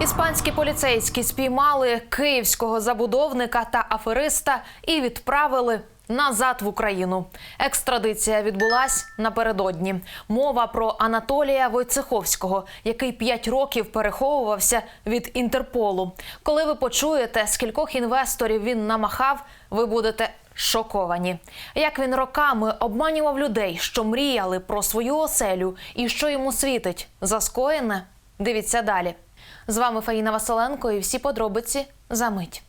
Іспанські поліцейські спіймали київського забудовника та афериста і відправили назад в Україну. Екстрадиція відбулась напередодні. Мова про Анатолія Войцеховського, який п'ять років переховувався від Інтерполу. Коли ви почуєте, скількох інвесторів він намахав, ви будете шоковані. Як він роками обманював людей, що мріяли про свою оселю і що йому світить за скоєне? Дивіться далі. З вами Фаїна Василенко і всі подробиці за мить.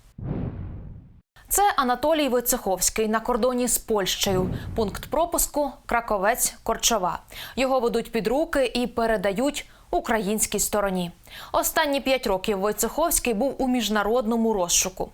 Це Анатолій Войцеховський на кордоні з Польщею. Пункт пропуску Краковець Корчова. Його ведуть під руки і передають українській стороні. Останні п'ять років Войцеховський був у міжнародному розшуку.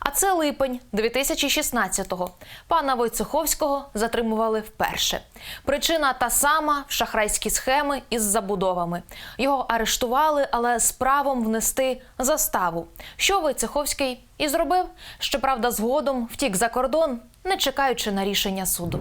А це липень 2016-го. Пана Войцеховського затримували вперше. Причина та сама шахрайські схеми із забудовами. Його арештували, але з правом внести заставу. Що Войцеховський і зробив? Щоправда, згодом втік за кордон, не чекаючи на рішення суду.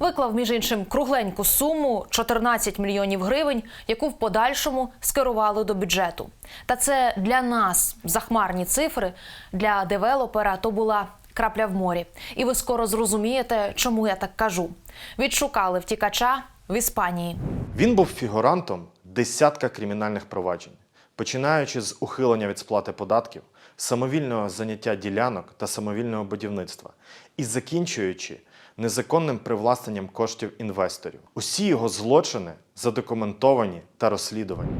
Виклав, між іншим, кругленьку суму 14 мільйонів гривень, яку в подальшому скерували до бюджету. Та це для нас захмарні цифри, для девелопера то була крапля в морі. І ви скоро зрозумієте, чому я так кажу. Відшукали втікача в Іспанії. Він був фігурантом десятка кримінальних проваджень, починаючи з ухилення від сплати податків, самовільного заняття ділянок та самовільного будівництва, і закінчуючи незаконним привласненням коштів інвесторів. Усі його злочини задокументовані та розслідувані.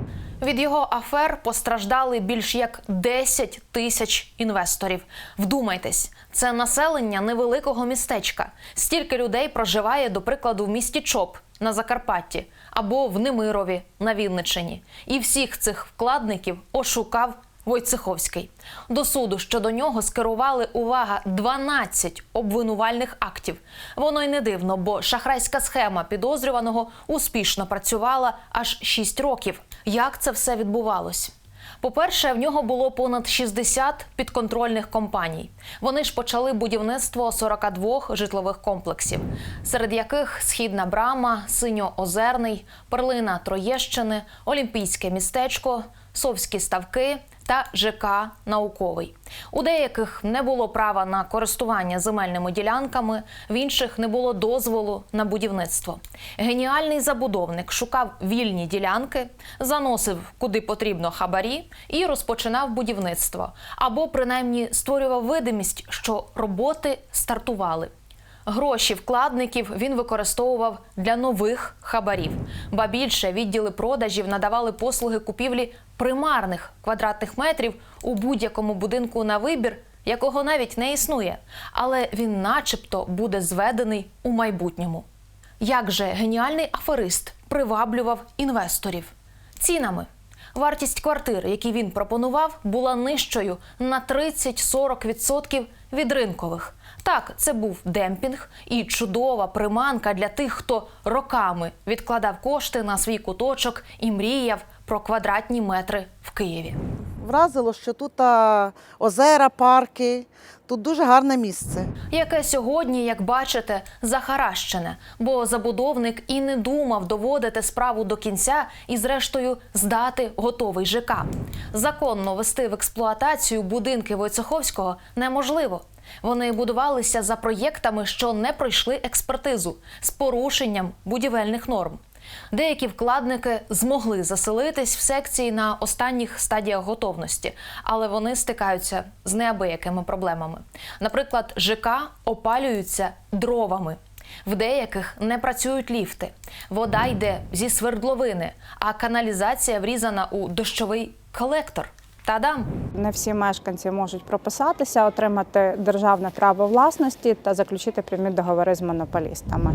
Від його афер постраждали більш як 10 тисяч інвесторів. Вдумайтесь, це населення невеликого містечка. Стільки людей проживає, до прикладу, в місті Чоп на Закарпатті або в Немирові на Вінниччині. І всіх цих вкладників ошукав Войцеховський. До суду щодо нього скерували увага 12 обвинувальних актів. Воно й не дивно, бо шахрайська схема підозрюваного успішно працювала аж 6 років. Як це все відбувалось? По-перше, в нього було понад 60 підконтрольних компаній. Вони ж почали будівництво 42 житлових комплексів, серед яких Східна Брама, Синьоозерний, Перлина Троєщини, Олімпійське містечко, Совські ставки та ЖК Науковий. У деяких не було права на користування земельними ділянками, в інших не було дозволу на будівництво. Геніальний забудовник шукав вільні ділянки, заносив куди потрібно хабарі і розпочинав будівництво, або принаймні створював видимість, що роботи стартували. Гроші вкладників він використовував для нових хабарів. Ба більше відділи продажів надавали послуги купівлі примарних квадратних метрів у будь-якому будинку на вибір, якого навіть не існує, але він, начебто, буде зведений у майбутньому. Як же геніальний аферист приваблював інвесторів цінами? Вартість квартир, які він пропонував, була нижчою на 30-40% від ринкових. Так, це був демпінг і чудова приманка для тих, хто роками відкладав кошти на свій куточок і мріяв про квадратні метри в Києві. Вразило, що тут а, озера, парки, тут дуже гарне місце. яке сьогодні, як бачите, захаращене, бо забудовник і не думав доводити справу до кінця і, зрештою, здати готовий ЖК. Законно вести в експлуатацію будинки Войцеховського неможливо. Вони будувалися за проєктами, що не пройшли експертизу з порушенням будівельних норм. Деякі вкладники змогли заселитись в секції на останніх стадіях готовності, але вони стикаються з неабиякими проблемами. Наприклад, ЖК опалюються дровами. В деяких не працюють ліфти, вода йде зі свердловини, а каналізація врізана у дощовий колектор. Та-дам! Не всі мешканці можуть прописатися, отримати державне право власності та заключити прямі договори з монополістами.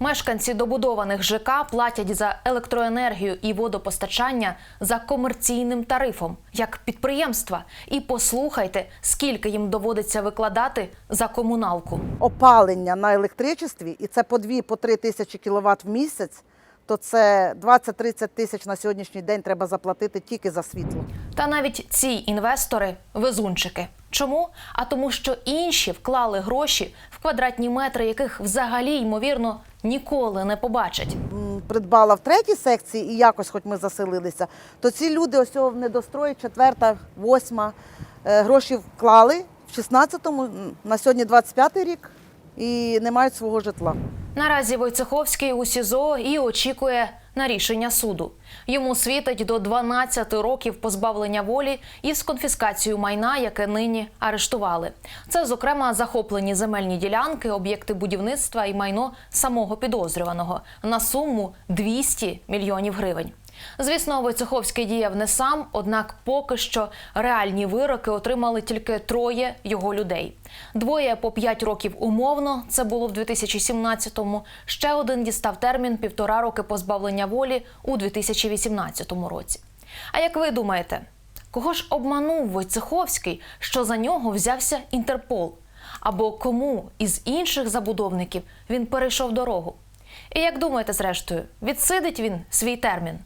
Мешканці добудованих ЖК платять за електроенергію і водопостачання за комерційним тарифом, як підприємства. І послухайте, скільки їм доводиться викладати за комуналку. Опалення на електричестві, і це по 2-3 тисячі кіловат в місяць, то це 20-30 тисяч на сьогоднішній день треба заплатити тільки за світло. Та навіть ці інвестори везунчики. Чому? А тому, що інші вклали гроші в квадратні метри, яких взагалі ймовірно ніколи не побачать. Придбала в третій секції і якось хоч ми заселилися, то ці люди ось цього в недострої, четверта, восьма, е, гроші вклали в 16-му, на сьогодні 25-й рік і не мають свого житла. Наразі Войцеховський у СІЗО і очікує на рішення суду. Йому світить до 12 років позбавлення волі із конфіскацією майна, яке нині арештували. Це, зокрема, захоплені земельні ділянки, об'єкти будівництва і майно самого підозрюваного на суму 200 мільйонів гривень. Звісно, Войцеховський діяв не сам, однак поки що реальні вироки отримали тільки троє його людей. Двоє по п'ять років умовно, це було в 2017-му. Ще один дістав термін півтора роки позбавлення волі у 2018 році. А як ви думаєте, кого ж обманув Войцеховський, що за нього взявся Інтерпол? Або кому із інших забудовників він перейшов дорогу? І як думаєте, зрештою, відсидить він свій термін?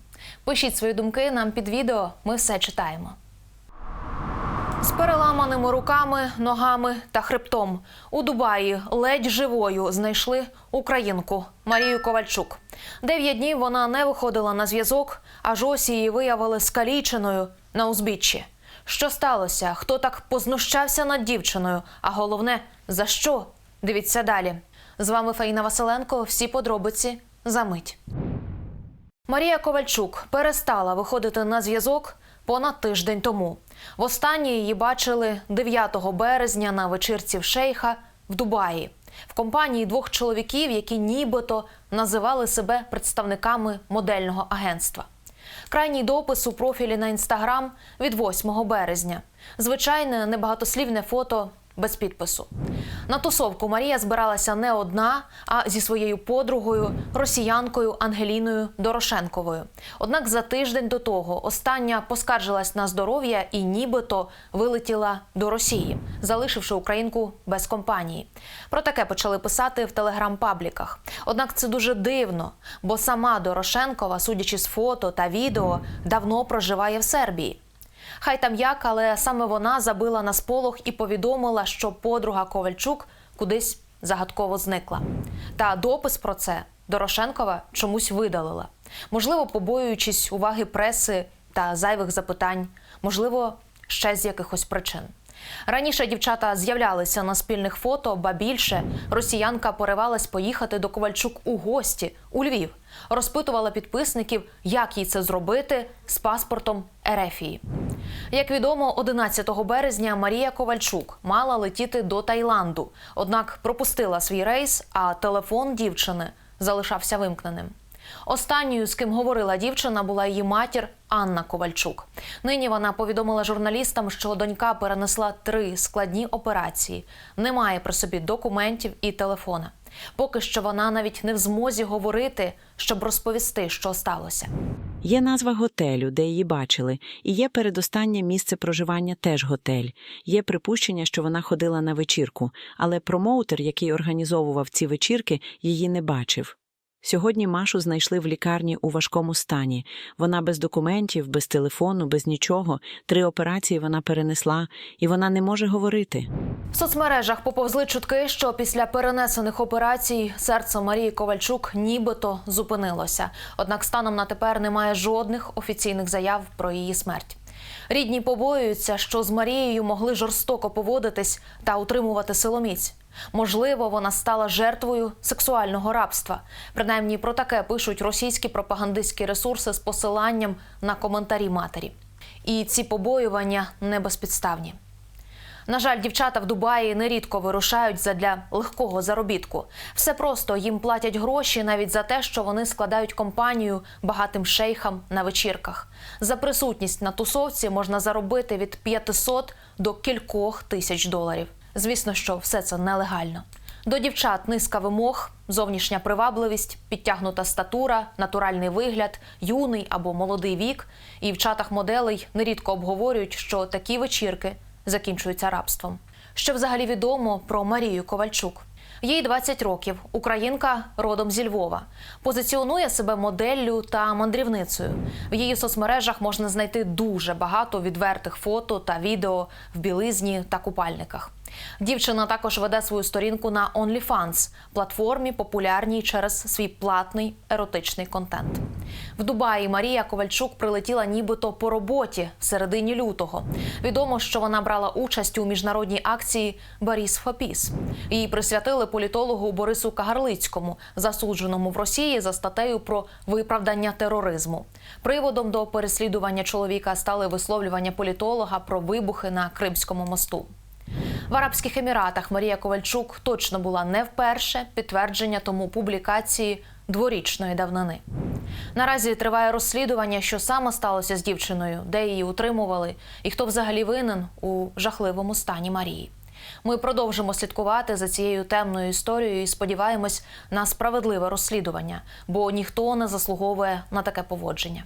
Пишіть свої думки нам під відео, ми все читаємо. З переламаними руками, ногами та хребтом у Дубаї ледь живою знайшли українку Марію Ковальчук. Дев'ять днів вона не виходила на зв'язок, аж ось її виявили скаліченою на узбіччі. Що сталося? Хто так познущався над дівчиною? А головне, за що? Дивіться далі. З вами Фаїна Василенко. Всі подробиці за мить. Марія Ковальчук перестала виходити на зв'язок понад тиждень тому. Востаннє її бачили 9 березня на вечірці в шейха в Дубаї в компанії двох чоловіків, які нібито називали себе представниками модельного агентства. Крайній допис у профілі на інстаграм від 8 березня. Звичайне небагатослівне фото без підпису. На тусовку Марія збиралася не одна, а зі своєю подругою, росіянкою Ангеліною Дорошенковою. Однак за тиждень до того остання поскаржилась на здоров'я і нібито вилетіла до Росії, залишивши українку без компанії. Про таке почали писати в телеграм-пабліках. Однак це дуже дивно, бо сама Дорошенкова, судячи з фото та відео, давно проживає в Сербії. Хай там як, але саме вона забила на сполох і повідомила, що подруга Ковальчук кудись загадково зникла. Та допис про це Дорошенкова чомусь видалила. Можливо, побоюючись уваги преси та зайвих запитань, можливо, ще з якихось причин. Раніше дівчата з'являлися на спільних фото, ба більше росіянка поривалась поїхати до Ковальчук у гості у Львів, розпитувала підписників, як їй це зробити з паспортом Ерефії. Як відомо, 11 березня Марія Ковальчук мала летіти до Таїланду, однак пропустила свій рейс, а телефон дівчини залишався вимкненим. Останньою, з ким говорила дівчина, була її матір Анна Ковальчук. Нині вона повідомила журналістам, що донька перенесла три складні операції, не має при собі документів і телефона. Поки що вона навіть не в змозі говорити, щоб розповісти, що сталося. Є назва готелю, де її бачили, і є передостаннє місце проживання теж готель. Є припущення, що вона ходила на вечірку, але промоутер, який організовував ці вечірки, її не бачив. Сьогодні Машу знайшли в лікарні у важкому стані. Вона без документів, без телефону, без нічого. Три операції вона перенесла, і вона не може говорити. В соцмережах поповзли чутки, що після перенесених операцій серце Марії Ковальчук нібито зупинилося. Однак станом на тепер немає жодних офіційних заяв про її смерть. Рідні побоюються, що з Марією могли жорстоко поводитись та утримувати силоміць. Можливо, вона стала жертвою сексуального рабства. Принаймні про таке пишуть російські пропагандистські ресурси з посиланням на коментарі матері. І ці побоювання не безпідставні. На жаль, дівчата в Дубаї нерідко вирушають задля легкого заробітку. Все просто їм платять гроші навіть за те, що вони складають компанію багатим шейхам на вечірках. За присутність на тусовці можна заробити від 500 до кількох тисяч доларів. Звісно, що все це нелегально. До дівчат низка вимог, зовнішня привабливість, підтягнута статура, натуральний вигляд, юний або молодий вік. І в чатах моделей нерідко обговорюють, що такі вечірки закінчуються рабством. Що взагалі відомо про Марію Ковальчук? Їй 20 років, українка родом зі Львова. Позиціонує себе моделлю та мандрівницею. В її соцмережах можна знайти дуже багато відвертих фото та відео в білизні та купальниках. Дівчина також веде свою сторінку на OnlyFans – платформі, популярній через свій платний еротичний контент. В Дубаї Марія Ковальчук прилетіла нібито по роботі в середині лютого. Відомо, що вона брала участь у міжнародній акції Борис Фопіс. Її присвятили політологу Борису Кагарлицькому, засудженому в Росії за статтею про виправдання тероризму. Приводом до переслідування чоловіка стали висловлювання політолога про вибухи на Кримському мосту. В Арабських Еміратах Марія Ковальчук точно була не вперше підтвердження тому публікації дворічної давнини. Наразі триває розслідування, що саме сталося з дівчиною, де її утримували, і хто взагалі винен у жахливому стані Марії. Ми продовжимо слідкувати за цією темною історією і сподіваємось на справедливе розслідування, бо ніхто не заслуговує на таке поводження.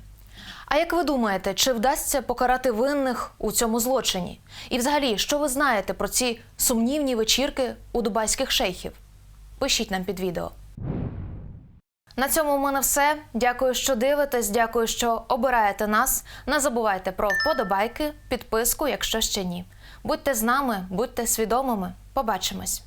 А як ви думаєте, чи вдасться покарати винних у цьому злочині? І взагалі, що ви знаєте про ці сумнівні вечірки у дубайських шейхів? Пишіть нам під відео. На цьому у мене все. Дякую, що дивитесь. Дякую, що обираєте нас. Не забувайте про вподобайки, підписку, якщо ще ні. Будьте з нами, будьте свідомими. Побачимось.